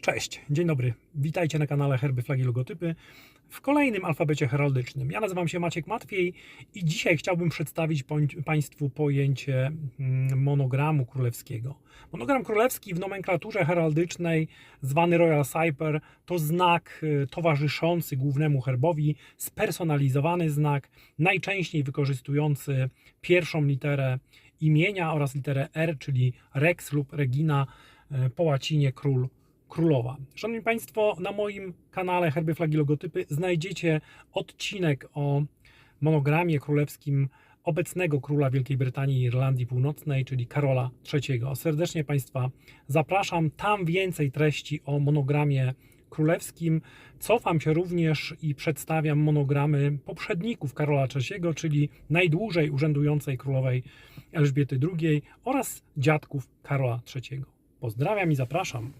Cześć, dzień dobry. Witajcie na kanale Herby, Flagi, Logotypy w kolejnym alfabecie heraldycznym. Ja nazywam się Maciek Matwiej i dzisiaj chciałbym przedstawić Państwu pojęcie mm, monogramu królewskiego. Monogram królewski w nomenklaturze heraldycznej, zwany Royal Cyper, to znak y, towarzyszący głównemu herbowi, spersonalizowany znak, najczęściej wykorzystujący pierwszą literę imienia oraz literę R, czyli Rex lub Regina, y, po łacinie król królowa. Szanowni Państwo, na moim kanale Herby, Flagi, Logotypy znajdziecie odcinek o monogramie królewskim obecnego króla Wielkiej Brytanii i Irlandii Północnej, czyli Karola III. Serdecznie Państwa zapraszam. Tam więcej treści o monogramie królewskim. Cofam się również i przedstawiam monogramy poprzedników Karola III, czyli najdłużej urzędującej królowej Elżbiety II oraz dziadków Karola III. Pozdrawiam i zapraszam.